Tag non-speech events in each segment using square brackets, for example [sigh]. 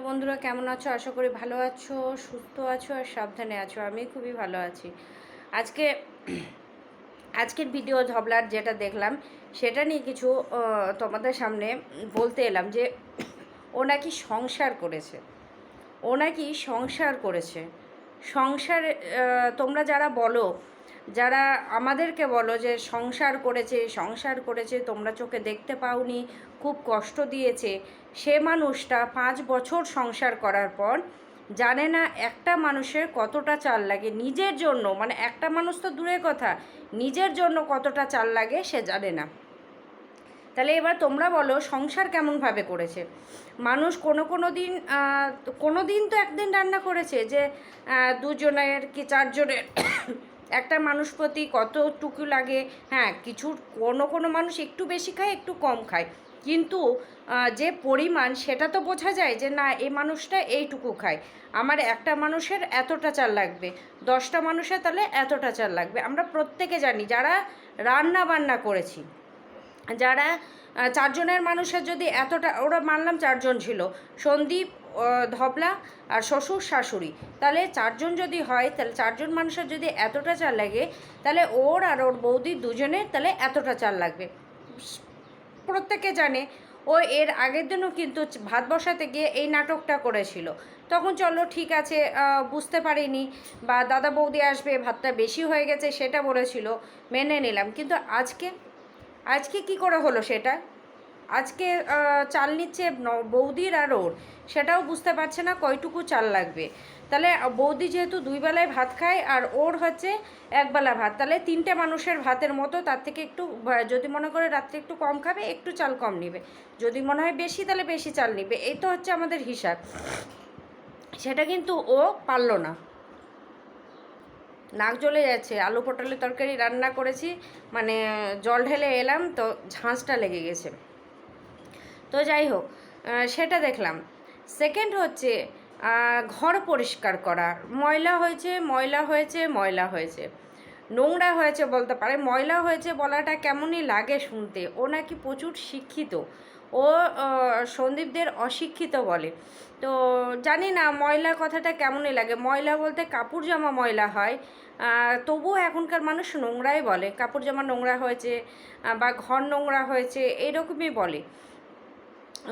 Hello বন্ধুরা, কেমন আছো? আশা করি ভালো আছো, সুস্থ আছো আর সাবধানে আছো। আমি খুবই ভালো আছি। আজকে, আজকের ভিডিও ধবলার যেটা দেখলাম, সেটা নিয়ে কিছু তোমাদের সামনে বলতে এলাম যে, ও নাকি সংসার করেছে। ও নাকি সংসার করেছে। সংসার তোমরা যারা বলো, যারা আমাদেরকে বলো যে, সংসার করেছে সংসার করেছে, তোমরা চোখে দেখতে পাওনি খুব কষ্ট দিয়েছে। সে মানুষটা পাঁচ বছর সংসার করার পর জানে না একটা মানুষের কতটা চাল লাগে। নিজের জন্য মানে একটা মানুষ তো দূরের কথা, নিজের জন্য কতটা চাল লাগে সে জানে না। তাহলে এবার তোমরা বলো, সংসার কেমনভাবে করেছে? মানুষ কোনো কোনো দিন কোনো দিন তো একদিন রান্না করেছে যে দুজনের কি চারজনের [coughs] একটা মানুষ প্রতি কতটুকু লাগে? হ্যাঁ কিছু, কোনো কোনো মানুষ একটু বেশি খায়, একটু কম খায়। কিন্তু যে পরিমাণ সেটা তো বোঝা যায় যে না, এই মানুষটা এইটুকু খায়। আমার একটা মানুষের এতটা চাল লাগবে, দশটা মানুষের তাহলে এতটা চাল লাগবে। আমরা প্রত্যেকে জানি, যারা রান্না বান্না করেছি, যারা চারজনের মানুষের যদি এতটা, ওরা মানলাম চারজন ছিল, সন্দীপ ধবলা আর শ্বশুর, শাশুড়ি। তাহলে চারজন যদি হয়, তাহলে চারজন মানুষের যদি এতটা চাল লাগে, তাহলে ওর আর ওর বৌদি দুজনের তাহলে এতটা চাল লাগবে। প্রত্যেকে জানে, ও এর আগের দিনও কিন্তু ভাত বসাতে গিয়ে এই নাটকটা করেছিল। তখন চলো ঠিক আছে বুঝতে পারিনি বা দাদা বৌদি আসবে, ভাতটা বেশি হয়ে গেছে সেটা বলেছিল, মেনে নিলাম। কিন্তু আজকে আজকে কি করে হলো সেটা? আজকে চাল নিচ্ছে বৌদির আর ওর। সেটাও বুঝতে পারছে না কয়টুকু চাল লাগবে। তাহলে বৌদি যেহেতু দুই বেলায় ভাত খায় আর ওর হচ্ছে একবেলা ভাত, তাহলে তিনটে মানুষের ভাতের মতো তার থেকে একটু যদি মনে করে রাত্রে একটু কম খাবে, একটু চাল কম নিবে। যদি মনে হয় বেশি, তাহলে বেশি চাল নিবে। এই তো হচ্ছে আমাদের হিসাব। সেটা কিন্তু ও পারল না। নাক জ্বলে যাচ্ছে। আলু পটলের তরকারি রান্না করেছি মানে জল ঢেলে এলাম, তো ঝাঁঝটা লেগে গেছে। তো যাই হোক সেটা দেখলাম। সেকেন্ড হচ্ছে ঘর পরিষ্কার করা ময়লা হয়েছে ময়লা হয়েছে ময়লা হয়েছে। নোংরা হয়েছে বলতে পারে। ময়লা হয়েছে বলাটা কেমনই লাগে শুনতে। ও নাকি প্রচুর শিক্ষিত। ও সন্দীপদের অশিক্ষিত বলে। তো জানি না ময়লা কথাটা কেমনই লাগে। ময়লা বলতে কাপড় জামা ময়লা হয়। তবুও এখনকার মানুষ নোংরাই বলে। কাপড় জামা নোংরা হয়েছে বা ঘর নোংরা হয়েছে, এরকমই বলে।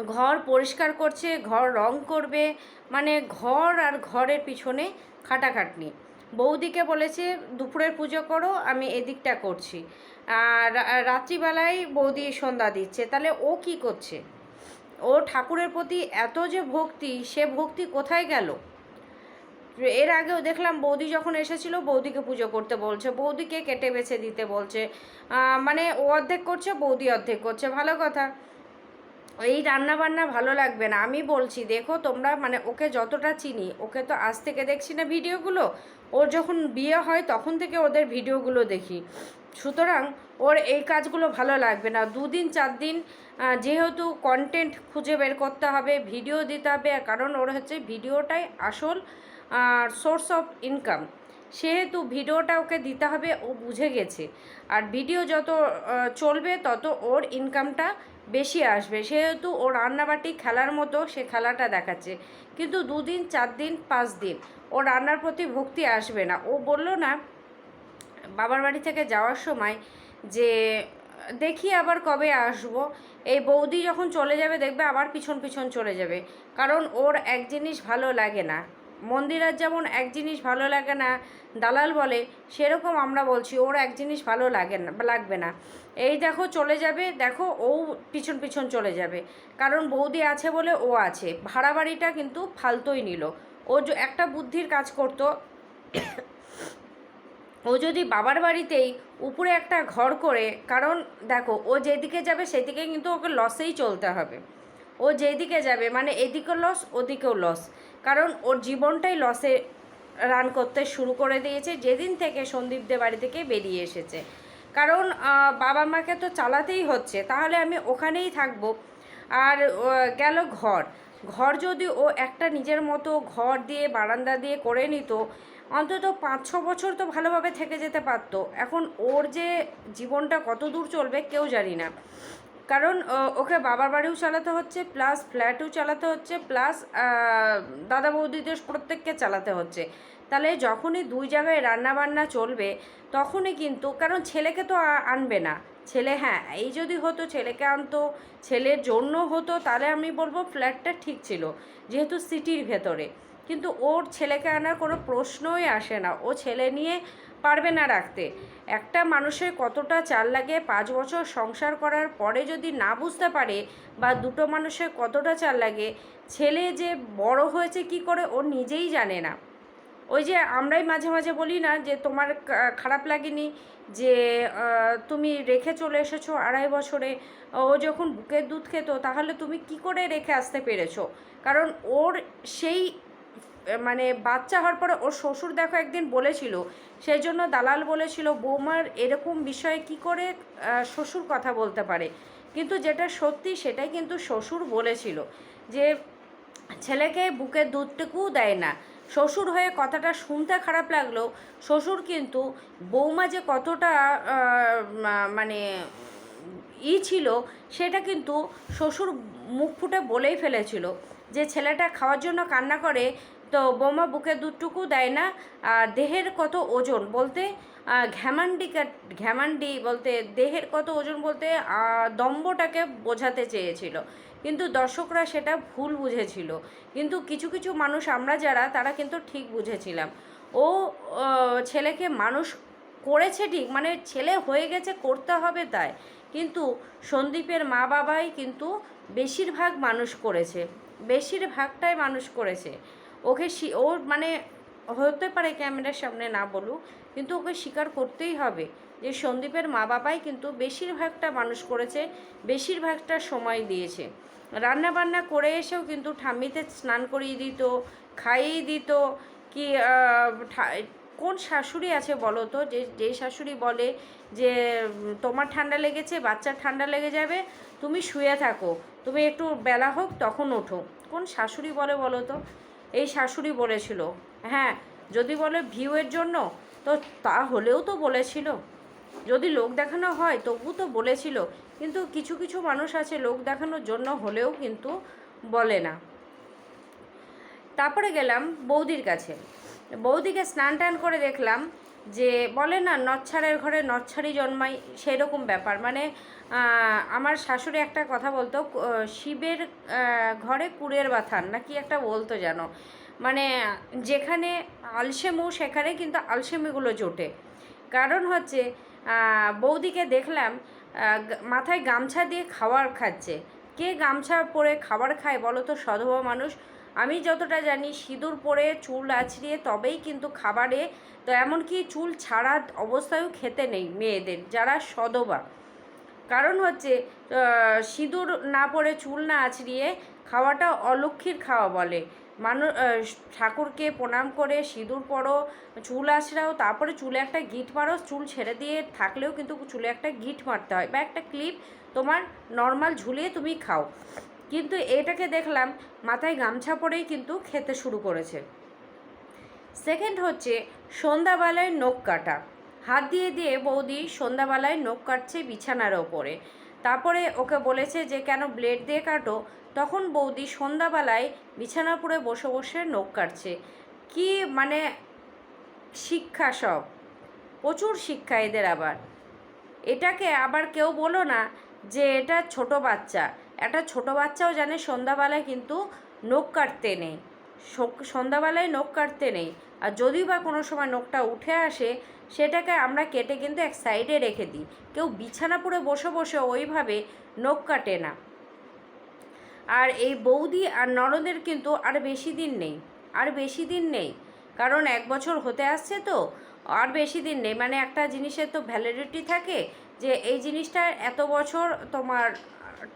ঘর পরিষ্কার করছে, ঘর রং করবে মানে ঘর আর ঘরের পিছনে খাটাখাটনি। বৌদিকে বলেছে, দুপুরের পুজো করো, আমি এদিকটা করছি। আর রাত্রিবেলায় বৌদি সন্ধ্যা দিচ্ছে। তাহলে ও কি করছে? ও ঠাকুরের প্রতি এত যে ভক্তি, সে ভক্তি কোথায় গেল? এর আগেও দেখলাম, বৌদি যখন এসেছিল, বৌদিকে পুজো করতে বলছে, বৌদিকে কেটে বেছে দিতে বলছে। মানে ও অর্ধেক করছে, বৌদি অর্ধেক করছে। ভালো কথা। এই রান্না বান্না ভালো লাগবে না। আমি বলছি, দেখো তোমরা মানে ওকে যতটা চিনি, ওকে তো আজ থেকে দেখছি না ভিডিওগুলো। ওর যখন বিয়ে হয় তখন থেকে ওদের ভিডিওগুলো দেখি। সুতরাং ওর এই কাজগুলো ভালো লাগবে না। দুদিন, চার দিন যেহেতু কন্টেন্ট খুঁজে বের করতে হবে ভিডিও দিতে হবে, কারণ ওর হচ্ছে ভিডিওটাই আসল সোর্স অফ ইনকাম সেহেতু ভিডিওটা ওকে দিতে হবে, ও বুঝে গেছে। আর ভিডিও যত চলবে তত ওর ইনকামটা বেশি আসবে। সেহেতু ও রান্নাবাটি খেলার মতো সে খেলাটা দেখাচ্ছে। কিন্তু দুদিন চার দিন পাঁচ দিন ও রান্নার প্রতি ভক্তি আসবে না। ও বলল না, বাবার বাড়ি থেকে যাওয়ার সময় যে, দেখি আবার কবে আসব। এই বৌদি যখন চলে যাবে দেখবে আবার পিছন পিছন চলে যাবে। কারণ ওর এক জিনিস ভালো লাগে না। মন্দিরের যেমন এক জিনিস ভালো লাগে না, দালাল বলে, সেরকম আমরা বলছি, ওর এক জিনিস ভালো লাগে না, লাগবে না। এই দেখো চলে যাবে, দেখো ও পিছন পিছন চলে যাবে। কারণ বৌদি আছে বলে ও আছে, ভাড়া বাড়িটা কিন্তু ফালতোই নিল। ও একটা বুদ্ধির কাজ করতো। ও যদি বাবার বাড়িতেই উপরে একটা ঘর করে, কারণ দেখো ও যেদিকে যাবে সেদিকে কিন্তু ওকে লসেই চলতে হবে। ও যেদিকে যাবে মানে এদিকেও লস ওদিকেও লস কারণ ওর জীবনটাই লসে রান করতে শুরু করে দিয়েছে, যেদিন থেকে সন্দীপদের বাড়ি থেকে বেরিয়ে এসেছে। কারণ বাবা মাকে তো চালাতেই হচ্ছে, তাহলে আমি ওখানেই থাকব। আর গেল ঘর। ঘর যদি ও একটা নিজের মতো ঘর দিয়ে, বারান্দা দিয়ে করে নিত, অন্তত পাঁচ ছ বছর তো ভালোভাবে থেকে যেতে পারতো। এখন ওর যে জীবনটা কত দূর চলবে কেউ জানি না। কারণ ওকে বাবার বাড়িও চালাতে হচ্ছে প্লাস ফ্ল্যাটও চালাতে হচ্ছে প্লাস দাদা বৌদিদের প্রত্যেককে চালাতে হচ্ছে। তাহলে যখনই দুই জায়গায় রান্না বান্না চলবে, তখনই কিন্তু, কারণ ছেলেকে তো আনবে না। ছেলে হ্যাঁ এই যদি হতো, ছেলেকে আনতো, ছেলের জন্য হতো, তাহলে আমি বলব ফ্ল্যাটটা ঠিক ছিল, যেহেতু সিটির ভেতরে। কিন্তু ওর ছেলেকে আনার কোনো প্রশ্নই আসে না। ও ছেলে নিয়ে পারবে না রাখতে। একটা মানুষের কতটা চাল লাগে পাঁচ বছর সংসার করার পরে যদি না বুঝতে পারে বা দুটো মানুষের কতটা চাল লাগে, ছেলে যে বড় হয়েছে কি করে ও নিজেই জানে না। ওই যে আমরাই মাঝে মাঝে বলি না যে তোমার খারাপ লাগেনি যে তুমি রেখে চলে এসেছ আড়াই বছরে, ও যখন বুকের দুধ খেত তাহলে তুমি কি করে রেখে আসতে পেরেছ? কারণ ওর সেই মানে বাচ্চা হওয়ার পরে ওর শ্বশুর দেখো একদিন বলেছিল সেই জন্য দালাল বলেছিল, বৌমার এরকম বিষয়ে কি করে শ্বশুর কথা বলতে পারে? কিন্তু যেটা সত্যি সেটাই কিন্তু শ্বশুর বলেছিল, যে ছেলেকে বুকের দুধটুকুও দেয় না। শ্বশুর হয়ে কথাটা শুনতে খারাপ লাগলেও শ্বশুর কিন্তু বৌমা যে কতটা মানে ই ছিল, সেটা কিন্তু শ্বশুর মুখ ফুটে বলেই ফেলেছিল, যে ছেলেটা খাওয়ার জন্য কান্না করে তো বোমা বুকে দুটুকু দেয় না, আর দেহের কত ওজন বলতে ঘ্যামান্ডি ঘ্যামান্ডি বলতে দেহের কত ওজন বলতে দম্বটাকে বোঝাতে চেয়েছিল। কিন্তু দর্শকরা সেটা ভুল বুঝেছিল। কিন্তু কিছু কিছু মানুষ, আমরা যারা, তারা কিন্তু ঠিক বুঝেছিলাম। ও, ছেলেকে মানুষ করেছে ঠিক মানে ছেলে হয়ে গেছে, করতে হবে তাই। কিন্তু সন্দীপের মা বাবাই কিন্তু বেশিরভাগ মানুষ করেছে। বেশিরভাগটাই মানুষ করেছে। ওকে ওর মানে হতে পারে ক্যামেরার সামনে না বলুক, কিন্তু ওকে স্বীকার করতেই হবে যে সন্দীপের মা বাবাই কিন্তু বেশিরভাগটা মানুষ করেছে, বেশিরভাগটা সময় দিয়েছে। রান্না বান্না করে এসেও কিন্তু ঠাম্মিতে স্নান করিয়ে দিত খাইয়ে দিত, কি কোন শাশুড়ি আছে বলো তো? যে যে শাশুড়ি বলে যে, তোমার ঠান্ডা লেগেছে, বাচ্চার ঠান্ডা লেগে যাবে, তুমি শুয়ে থাকো, তুমি একটু বেলা হোক তখন ওঠো। কোন শাশুড়ি বলে বলো তো? এই শাশুড়ি বলেছিল। হ্যাঁ যদি বলে ভিউয়ের জন্য, তো তা হলেও তো বলেছিল। যদি লোক দেখানো হয় তবু তো বলেছিল। কিন্তু কিছু কিছু মানুষ আছে লোক দেখানোর জন্য হলেও কিন্তু বলে না। তারপরে গেলাম বৌদির কাছে। বৌদিকে স্নান টান করে দেখলাম। যে বলে না, নচ্ছারের ঘরে নচ্ছারি জন্মাই সেই রকম ব্যাপার। মানে আমার শাশুড়ি একটা কথা বলতো শিবের ঘরে কুড়ের বাথান, না কি একটা বলতো জানো মানে যেখানে আলসেমু, সেখানে কিন্তু আলসেমিগুলো জোটে। কারণ হচ্ছে বৌদিকে দেখলাম মাথায় গামছা দিয়ে খাবার খাচ্ছে। কে গামছা পরে খাবার খায় বলো তো সধবা মানুষ? আমি যতটা জানি সিঁদুর পরে চুল আছড়িয়ে তবেই কিন্তু খাবারে, তো এমনকি চুল ছাড়া অবস্থায়ও খেতে নেই মেয়েদের, যারা সদবা। কারণ হচ্ছে সিঁদুর না পরে চুল না আছড়িয়ে খাওয়াটা অলক্ষীর খাওয়া বলে। মানুষ ঠাকুরকে প্রণাম করে সিঁদুর পরো, চুল আছড়াও, তারপরে চুলে একটা গিট মারো, চুল ছেড়ে দিয়ে থাকলেও কিন্তু চুলে একটা গিট মারতে হয়। বা একটা ক্লিপ তোমার নর্মাল ঝুলিয়ে তুমি খাও। কিন্তু এটাকে দেখলাম মাথায় গামছা পরেই কিন্তু খেতে শুরু করেছে। সেকেন্ড হচ্ছে সন্ধ্যাবেলায় নখ কাটা। হাত দিয়ে দিয়ে বৌদি সন্ধ্যাবেলায় নখ কাটছে বিছানার ওপরে। তারপরে ওকে বলেছে যে, কেন ব্লেড দিয়ে কাটো? তখন বৌদি সন্ধ্যাবেলায় বিছানার উপরে বসে বসে নখ কাটছে। কি মানে শিক্ষা সব। প্রচুর শিক্ষা এদের আবার। এটাকে আবার কেউ বলো না যে এটা ছোট বাচ্চা। একটা ছোট বাচ্চাও জানে সন্ধ্যাবেলায় কিন্তু নখ কাটতে নেই। সন্ধ্যাবেলায় নখ কাটতে নেই। আর যদি বা কোনো সময় নখটা উঠে আসে, সেটাকে আমরা কেটে কিন্তু এক সাইডে রেখে দিই। কেউ বিছানা পরে বসে বসে ওইভাবে নখ কাটে না। আর এই বৌদি আর ননদের কিন্তু আর বেশি দিন নেই। আর বেশি দিন নেই। কারণ এক বছর হতে আসছে তো, আর বেশি দিন নেই। মানে একটা জিনিসের তো ভ্যালিডিটি থাকে যে এই জিনিসটা এত বছর তোমার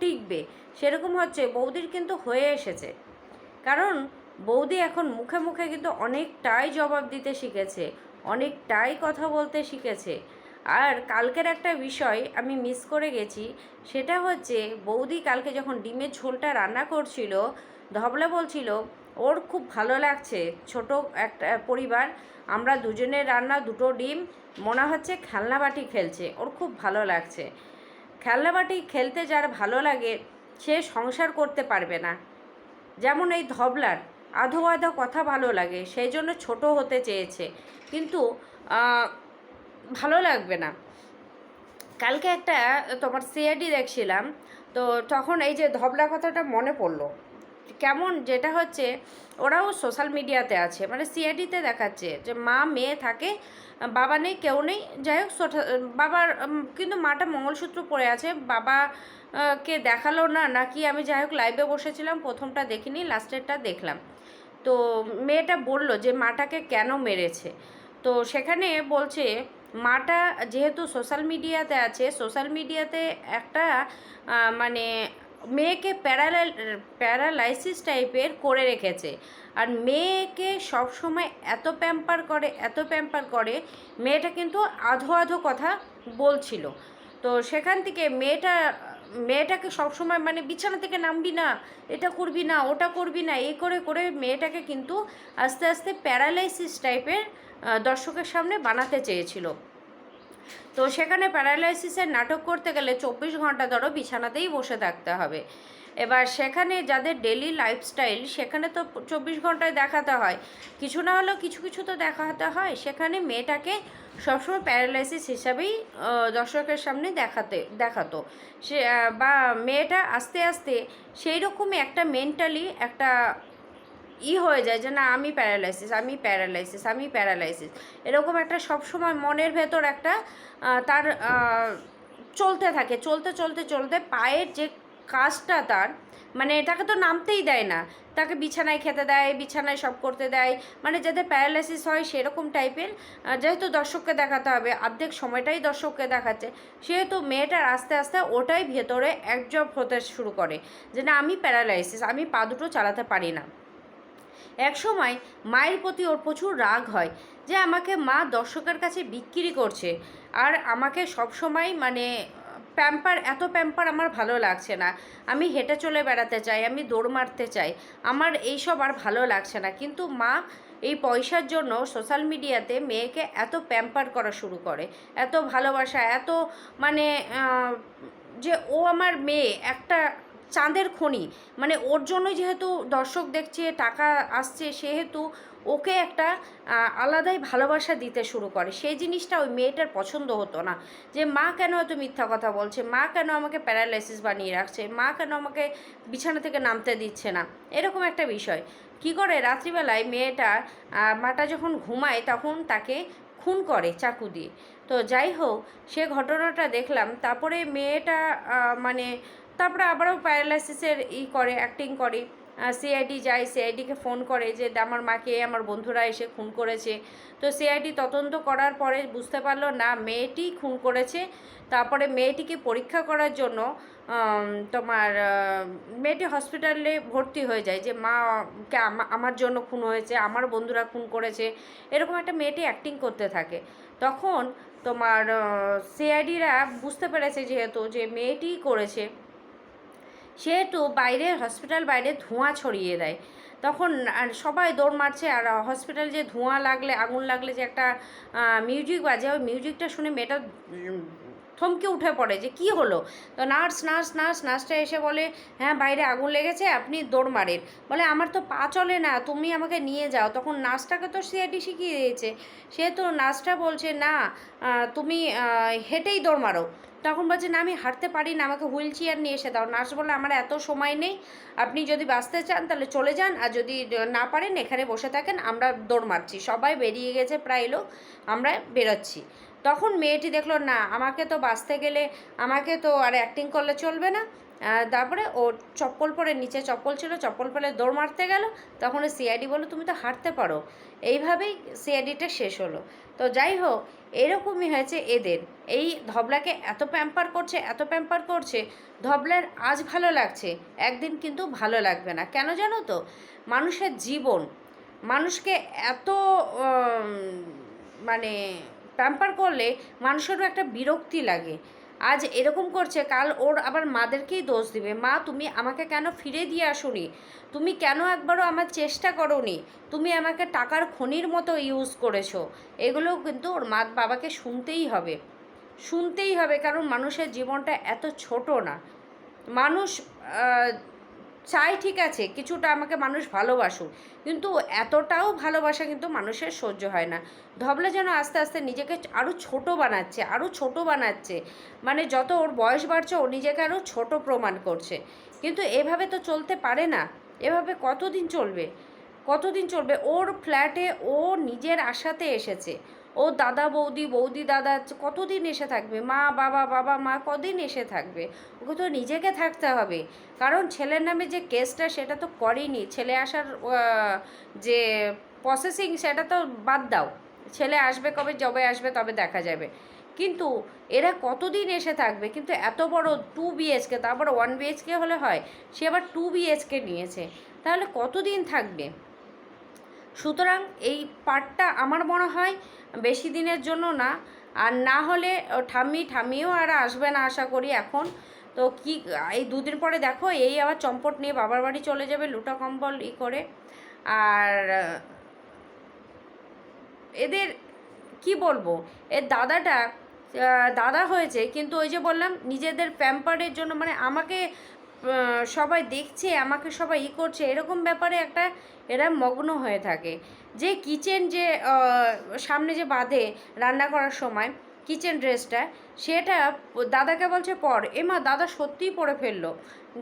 টিকবে, সেরকম হচ্ছে বৌদির কিন্তু হয়ে এসেছে। কারণ বৌদি এখন মুখে মুখে কিন্তু অনেকটাই জবাব দিতে শিখেছে, অনেকটাই কথা বলতে শিখেছে। আর কালকের একটা বিষয় আমি মিস করে গেছি, সেটা হচ্ছে বৌদি কালকে যখন ডিমের ঝোলটা রান্না করছিল, ধবলা বলছিল ওর খুব ভালো লাগছে। ছোট একটা পরিবার, আমরা দুজনের রান্না দুটো ডিম, মনে হচ্ছে খেলনা বাটি খেলছে, ওর খুব ভালো লাগছে। খেলনাবাটি খেলতে যার ভালো লাগে, সে সংসার করতে পারবে না। যেমন এই ধবলার, আধো আধো কথা ভালো লাগে, সেই জন্য ছোট হতে চেয়েছে। কিন্তু ভালো লাগবে না। কালকে একটা তোমার সিআইডি দেখছিলাম, তো তখন এই যে ধবলা কথাটা মনে পড়ল। কেমন যেটা হচ্ছে, ওরাও সোশ্যাল মিডিয়াতে আছে মানে সিআইডিতে দেখাচ্ছে যে মা মেয়ে থাকে, বাবা নেই, কেউ নেই, যাই হোক বাবার কিন্তু মাটা মঙ্গলসূত্র পরে আছে, বাবা কে দেখাল না, নাকি আমি যাই হোক লাইভে বসেছিলাম, প্রথমটা দেখিনি লাস্টেরটা দেখলাম। তো মেয়েটা বলল যে মাটাকে কেন মেরেছে? তো সেখানে বলছে, মাটা যেহেতু সোশ্যাল মিডিয়াতে আছে সোশ্যাল মিডিয়াতে একটা মানে মেয়েকে প্যারালাল, প্যারালাইসিস টাইপের করে রেখেছে। আর মেয়েকে সবসময় এত প্যাম্পার করে, এত প্যাম্পার করে, মেয়েটা কিন্তু আধো আধো কথা বলছিল। তো সেখান থেকে মেয়েটা, মেয়েটাকে সবসময় মানে বিছানা থেকে নামবি না, এটা করবি না, ওটা করবি না, এই করে করে মেয়েটাকে কিন্তু আস্তে আস্তে প্যারালাইসিস টাইপের দর্শকের সামনে বানাতে চেয়েছিল। তো সেখানে প্যারালাইসিসের নাটক করতে গেলে চব্বিশ ঘণ্টা ধরো বিছানাতেই বসে থাকতে হবে। এবার সেখানে যাদের ডেলি লাইফস্টাইল সেখানে তো চব্বিশ ঘন্টায় দেখাতে হয়। কিছু না হলেও কিছু কিছু তো দেখাতে হয়। সেখানে মেয়েটাকে সবসময় প্যারালাইসিস হিসাবেই দর্শকের সামনে দেখাতে, দেখাতো। সে বা মেয়েটা আস্তে আস্তে সেই রকমই একটা মেন্টালি একটা ই হয়ে যায় যে, না, আমি প্যারালাইসিস আমি প্যারালাইসিস আমি প্যারালাইসিস। এরকম একটা সবসময় মনের ভেতর একটা তার চলতে থাকে। চলতে চলতে চলতে পায়ের যে কাজটা তার মানে এটাকে তো নামতেই দেয় না। তাকে বিছানায় খেতে দেয়, বিছানায় সব করতে দেয়। মানে যাতে প্যারালাইসিস হয় সেরকম টাইপের যেহেতু দর্শককে দেখাতে হবে, অর্ধেক সময়টাই দর্শককে দেখাচ্ছে, সেহেতু মেয়েটার আস্তে আস্তে ওটাই ভেতরে একজব হতে শুরু করে যে, না, আমি প্যারালাইসিস, আমি পা দুটো চালাতে পারি না। এক সময় মায়ের প্রতি ওর প্রচুর রাগ হয় যে আমাকে মা দর্শকের কাছে বিক্রি করছে। আর আমাকে সব সময় মানে প্যাম্পার, এত প্যাম্পার আমার ভালো লাগছে না। আমি হেঁটে চলে বেড়াতে চাই, আমি দৌড় মারতে চাই, আমার এইসব আর ভালো লাগছে না। কিন্তু মা এই পয়সার জন্য সোশ্যাল মিডিয়াতে মেয়েকে এত প্যাম্পার করা শুরু করে, এত ভালোবাসা, এত মানে যে ও আমার মেয়ে, একটা চাঁদের খনি। মানে ওর জন্য যেহেতু দর্শক দেখছে, টাকা আসছে, সেহেতু ওকে একটা আলাদাই ভালোবাসা দিতে শুরু করে। সেই জিনিসটা ওই মেয়েটার পছন্দ হতো না। যে মা কেন এত মিথ্যা কথা বলছে? মা কেন আমাকে প্যারালাইসিস বানিয়ে রাখছে? মা কেন আমাকে বিছানা থেকে নামতে দিচ্ছে না? এরকম একটা বিষয়। কি করে? রাত্রিবেলায় মেয়েটা মাটা যখন ঘুমায় তখন তাকে খুন করে চাকু দিয়ে। তো যাই হোক, সে ঘটনাটা দেখলাম। তারপরে মেয়েটা মানে তারপরে আবারও প্যারালাইসিসের ই করে অ্যাক্টিং করে। সিআইডি যায় সিআইডিকে ফোন করে যে আমার মাকে, আমার বন্ধুরা এসে খুন করেছে। তো সিআইডি তদন্ত করার পরে বুঝতে পারল, না, মেয়েটি খুন করেছে। তারপরে মেয়েটিকে পরীক্ষা করার জন্য তোমার মেয়েটি হসপিটালে ভর্তি হয়ে যায় যে, মা আমার জন্য খুন হয়েছে, আমার বন্ধুরা খুন করেছে। এরকম একটা মেয়েটি অ্যাক্টিং করতে থাকে। তখন তোমার সিআইডিরা বুঝতে পেরেছে যেহেতু যে, মেয়েটিই করেছে। সেহেতু বাইরে হসপিটাল বাইরে ধোঁয়া ছড়িয়ে দেয়। তখন সবাই দৌড় মারছে আর হসপিটাল যে ধোঁয়া লাগলে, আগুন লাগলে যে একটা মিউজিক বাজে, ওই মিউজিকটা শুনে মেয়েটা থমকে উঠে পড়ে যে কি হলো? তো নার্স নার্স নার্স নার্সটা এসে বলে হ্যাঁ বাইরে আগুন লেগেছে, আপনি দৌড় মারেন। বলে, আমার তো পা চলে না, তুমি আমাকে নিয়ে যাও। তখন নার্সটাকে তো সিআইডি শিখিয়ে দিয়েছে। সে তো নার্সটা বলছে, না তুমি হেঁটেই দৌড় মারো। তখন বলছে, না, আমি হাঁটতে পারি না, আমাকে হুইল চেয়ার নিয়ে এসে দাও। নার্স বলে আমার এত সময় নেই, আপনি যদি বাঁচতে চান তাহলে চলে যান, আর যদি না পারেন এখানে বসে থাকেন, আমরা দৌড় মারছি। সবাই বেরিয়ে গেছে, প্রায় লোক, আমরা বেরোচ্ছি। তখন মেয়েটি দেখল, না, আমাকে তো বাঁচতে গেলে, আমাকে তো আর অ্যাক্টিং করলে চলবে না। তারপরে ও চপ্পল পরে, নিচে চপ্পল ছিল, চপ্পল পরে দৌড় মারতে গেল। তখন সিআইডি বলল, তুমি তো হাঁটতে পারো। এইভাবেই সিআইডিটা শেষ হলো। তো যাই হোক, এরকমই হয়েছে এদের। এই ধবলাকে এত প্যাম্পার করছে, এত প্যাম্পার করছে, ধবলার আজ ভালো লাগছে, একদিন কিন্তু ভালো লাগবে না। কেন জানো তো? মানুষের জীবন, মানুষকে এত মানে প্যাম্পার করলে মানুষেরও একটা বিরক্তি লাগে। আজ এরকম করছে, কাল ওর আবার মাদেরকেই দোষ দিবে। মা, তুমি আমাকে কেন ফিরে দিয়ে আসুনি? তুমি কেন একবারও আমার চেষ্টা করনি? তুমি আমাকে টাকার খনির মতো ইউজ করেছ। এগুলোও কিন্তু ওর মা বাবাকে শুনতেই হবে। শুনতেই হবে, কারণ মানুষের জীবনটা এত ছোট না। মানুষ চাই ঠিক আছে, কিছুটা আমাকে মানুষ ভালোবাসুক, কিন্তু এতটাও ভালোবাসা কিন্তু মানুষের সহ্য হয় না। ধবলা যেন আস্তে আস্তে নিজেকে আরও ছোট বানাচ্ছে আরও ছোট বানাচ্ছে মানে যত ওর বয়স বাড়ছে, ও নিজেকে আরও ছোট প্রমাণ করছে। কিন্তু এভাবে তো চলতে পারে না, এভাবে কতদিন চলবে? কতদিন চলবে? ওর ফ্ল্যাটে ও নিজের আশাতে এসেছে। ও দাদা বৌদি বৌদি দাদা কতদিন এসে থাকবে? মা, বাবা বাবা, মা কদিন এসে থাকবে? ওকে তো নিজেকে থাকতে হবে। কারণ ছেলের নামে যে কেসটা সেটা তো করেনি। ছেলে আসার যে প্রসেসিং সেটা তো বাদ দাও। ছেলে আসবে কবে, যবে আসবে তবে দেখা যাবে। কিন্তু এরা কতদিন এসে থাকবে? কিন্তু এত বড় টু বিএচকে তারপর ওয়ান বিএচকে হলে হয়, সে আবার টু বিএচকে নিয়েছে। তাহলে কতদিন থাকবে? সুতরাং এই পার্টটা আমার মনে হয় বেশি দিনের জন্য না। আর না হলে ঠাম্মি, ঠাম্মিও আর আসবে না আশা করি এখন। তো কি, এই দুদিন পরে দেখো, এই আবার চম্পট নিয়ে বাবার বাড়ি চলে যাবে লুটা কম্বল ই করে। আর এদের কি বলব, এর দাদাটা দাদা হয়েছে, কিন্তু ওই যে বললাম, নিজেদের প্যাম্পারের জন্য মানে আমাকে সবাই দেখছে আমাকে সবাই ই করছে এরকম ব্যাপারে একটা এরা মগ্ন হয়ে থাকে। যে কিচেন যে সামনে যে বাঁধে রান্না করার সময় কিচেন ড্রেসটা সেটা দাদাকে বলছে পর। এমা দাদা সত্যিই পরে ফেলল।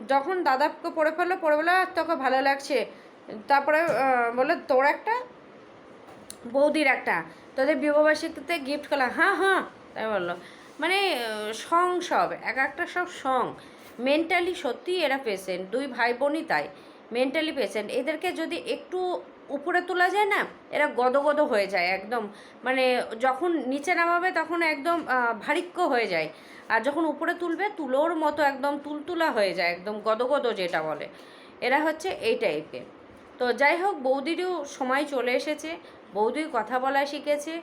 যখন দাদাকে পরে ফেলল পরে বলে "আহ, তোকে ভালো লাগছে। তারপরে বলল তোর একটা বৌদির একটা তোদের বিবাহবার্ষিকীতে গিফট করলাম। হ্যাঁ হ্যাঁ তাই বলল। মানে সং সব এক একটা সব সং। মেন্টালি সত্যিই এরা পেশেন্ট দুই ভাই বোনই তাই। মেন্টালি পেশেন্ট এদেরকে যদি একটু উপরে তোলা যায় না, এরা গদগদ হয়ে যায় একদম। মানে যখন নিচে নামাবে তখন একদম ভারিক্য হয়ে যায়। আর যখন উপরে তুলবে, তুলোর মতো একদম তুলতুলা হয়ে যায়, একদম গদগদ যেটা বলে। এরা হচ্ছে এই টাইপের তো যাই হোক, বৌদিরও সময় চলে এসেছে বৌদি কথা বলা শিখেছে।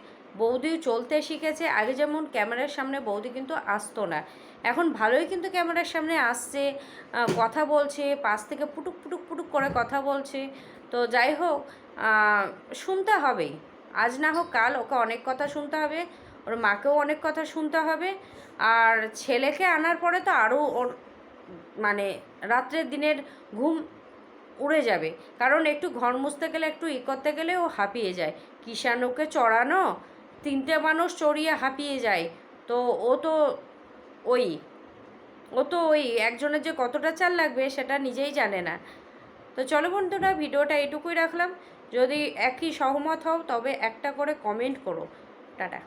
বৌদি চলতে শিখেছে, আগে যেমন ক্যামেরার সামনে বৌদি কিন্তু আসতো না, এখন ভালোই কিন্তু ক্যামেরার সামনে আসছে কথা বলছে, পাশ থেকে পুটুক পুটুক পুটুক করে কথা বলছে, তো যাই হোক শুনতে হবেই, আজ না হোক কাল ওকে অনেক কথা শুনতে হবে, ওর মাকেও অনেক কথা শুনতে হবে, আর ছেলেকে আনার পরে তো আরও ওর মানে রাত্রের দিনের ঘুম উড়ে যাবে, কারণ একটু ঘর মুছতে গেলে, একটু ই করতে গেলে ও হাঁপিয়ে যায় কিষাণুকে চড়ানো তিনটে মানুষ চড়িয়ে হাঁপিয়ে যায়। তো ও তো ওই, ও তো ওই, একজনের যে কতটা চাল লাগবে সেটা নিজেই জানে না। তো চলো বন্ধুরা, ভিডিওটা এটুকুই রাখলাম। যদি একই সহমত হও, তবে একটা করে কমেন্ট করো। টাটা।